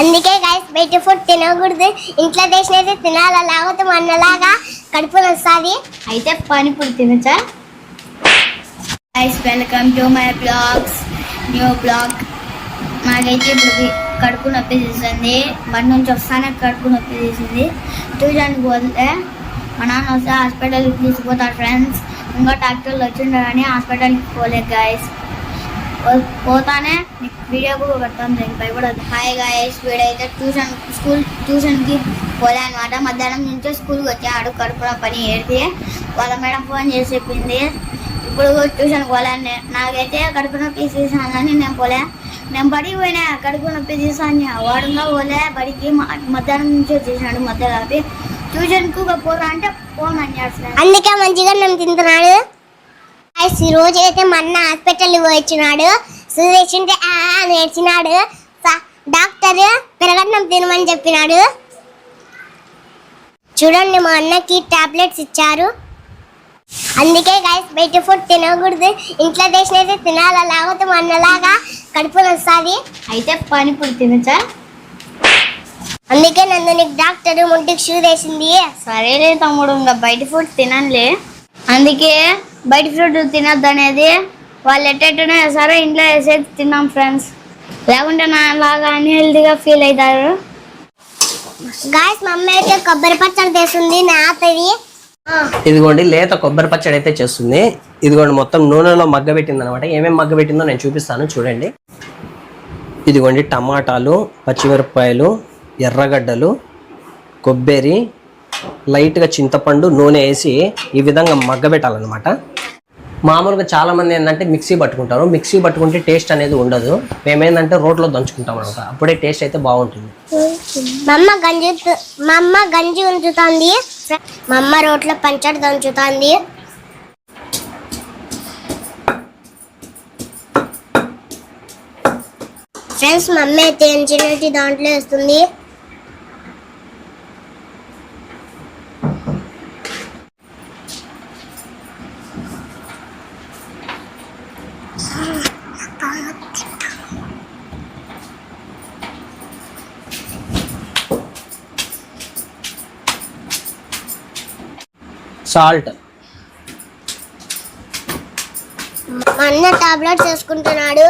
అందుకే గైస్ బయట ఫుడ్ తినకూడదు. ఇంట్లో చేసినైతే తినాలా లేకపోతే మనలాగా కడుపు వస్తుంది అయితే panipuri తినచ్చా? Guys welcome to my blogs new blog నాకైతే ఇప్పుడు కడుపు నొప్పి తీసింది. బండి నుంచి వస్తానే కడుపు నొప్పి తీసింది. చూడడానికి పోతే మా నాన్న వస్తే హాస్పిటల్కి తీసుకుపోతారు ఫ్రెండ్స్ ఇంకా డాక్టర్లు వచ్చిండారని కానీ హాస్పిటల్కి పోలేదు గాయస్ పోతానే వీడియో కూడా పెడతాను నేను భయపడదు హాయిగా వీడైతే ట్యూషన్ స్కూల్ ట్యూషన్కి పోలే అనమాట మధ్యాహ్నం నుంచే స్కూల్కి వచ్చాడు కడుపున పని ఏడితే వాళ్ళ మేడం ఫోన్ చేసి చెప్పింది ఇప్పుడు ట్యూషన్ పోలే నాకైతే కడుపు నొప్పి అని నేను పోలే. నేను బడికి పోయినా కడుపు నొప్పి తీసాను వాడుగా పోలే బడికి మధ్యాహ్నం నుంచి వచ్చేసినాడు మధ్యలో ఆపి. ట్యూషన్కు పోరా అంటే పోమని చేస్తున్నాను అందుకే మంచిగా నేను తింటున్నాడు. ఈ రోజు అయితే మొన్న హాస్పిటల్ వచ్చినాడు సురేష్ ఆ నేర్చినాడు డాక్టర్ పెరగన్నం తినమని చెప్పినాడు. చూడండి మా అన్నకి టాబ్లెట్స్ ఇచ్చారు. అందుకే గైస్ బయట ఫుడ్ తినకూడదు. ఇంట్లో చేసినైతే తినాలి? లేకపోతే మనలాగా కడుపు వస్తుంది అయితే పానీపూరి తినచ్చా? అందుకే నన్ను నీకు డాక్టర్ ముట్టికి షూ వేసింది. సరేలే తమ్ముడు ఇంకా బయట ఫుడ్ తినాలి అందుకే బయట ఫుడ్ తినద్దు అనేది వాళ్ళు ఎట్టేట్టునే సరే ఇంట్లో వేసేది తిన్నాం ఫ్రెండ్స్. లేకుంటే నా లాగా అన్హెల్తీగా ఫీల్ అవుతారు. గాయస్ మమ్మీ అయితే కొబ్బరి పచ్చడి తెస్తుంది నాతది ఇదిగోండి లేత కొబ్బరి పచ్చడి అయితే చేస్తుంది. ఇదిగోండి మొత్తం నూనెలో మగ్గబెట్టింది అనమాట ఏమేమి మగ్గబెట్టిందో నేను చూపిస్తాను చూడండి. ఇదిగోండి టమాటాలు పచ్చిమిరపకాయలు ఎర్రగడ్డలు కొబ్బరి లైట్గా చింతపండు నూనె వేసి ఈ విధంగా మగ్గబెట్టాలన్నమాట. మామూలుగా చాలామంది ఏంటంటే మిక్సీ పట్టుకుంటారు. మిక్సీ పట్టుకుంటే టేస్ట్ అనేది ఉండదు. మేమేందంటే రోట్లో దంచుకుంటాం అనమాట. అప్పుడే టేస్ట్ అయితే బాగుంటుంది. మా అమ్మ గంజి ఉత్తు- మా అమ్మ గంజి ఉంచుతుంది. మా అమ్మ రోట్లో పంచడి దంచుతుంది. ఫ్రెండ్స్ మా అయితే ఎంచినట్టు దాంట్లో వేస్తుంది. సాల్ట్. అన్న టాబ్లెట్స్ వేసుకుంటున్నాడు.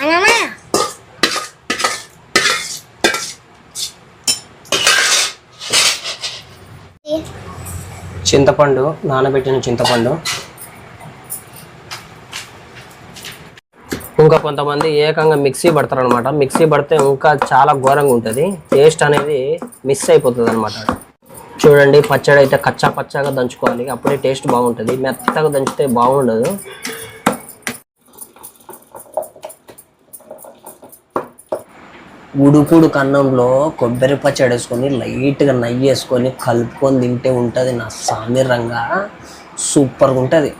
అన్నమా? చింతపండు నానబెట్టిన చింతపండు. ఇంకా కొంతమంది ఏకంగా మిక్సీ పడతారు అనమాట మిక్సీ పడితే ఇంకా చాలా ఘోరంగా ఉంటుంది. టేస్ట్ అనేది మిస్ అయిపోతుంది అనమాట చూడండి పచ్చడి అయితే కచ్చా పచ్చాగా దంచుకోవాలి. అప్పుడే టేస్ట్ బాగుంటుంది. మెత్తగా దంచితే బాగుండదు. ఉడుకుడు కన్నంలో కొబ్బరి పచ్చడి వేసుకొని లైట్గా నెయ్యి వేసుకొని కలుపుకొని తింటే ఉంటుంది నా సామిరంగా. సూపర్గా ఉంటుంది.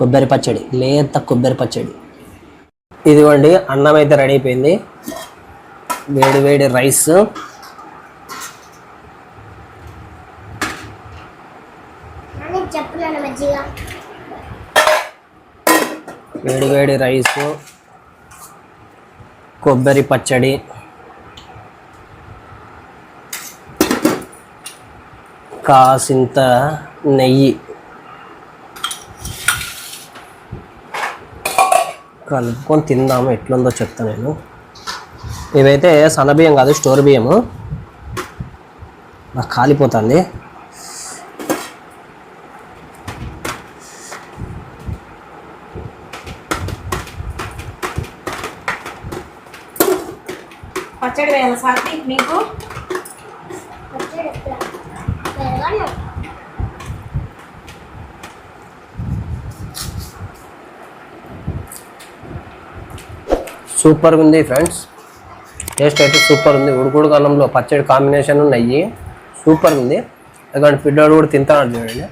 కొబ్బరి పచ్చడి లేత కొబ్బరి పచ్చడి. ఇదిగోండి అన్నం అయితే రెడీ అయిపోయింది. వేడి వేడి రైస్. వేడి వేడి రైస్. కొబ్బరి పచ్చడి. కాసింత నెయ్యి. కలుపుకొని తిందాము ఎట్లుందో చెప్తా నేను. ఇవైతే సన్నబియ్యం కాదు స్టోర్ బియ్యము. నాకు కాలిపోతుంది పచ్చడి వేయాలి సార్ మీకు? సూపర్గా ఉంది ఫ్రెండ్స్. టేస్ట్ అయితే సూపర్ ఉంది. ఉడుకుడు కాలంలో పచ్చడి కాంబినేషన్ నెయ్యి సూపర్ ఉంది. ఎందుకంటే పిల్లోడు కూడా తింటాడు చూడండి.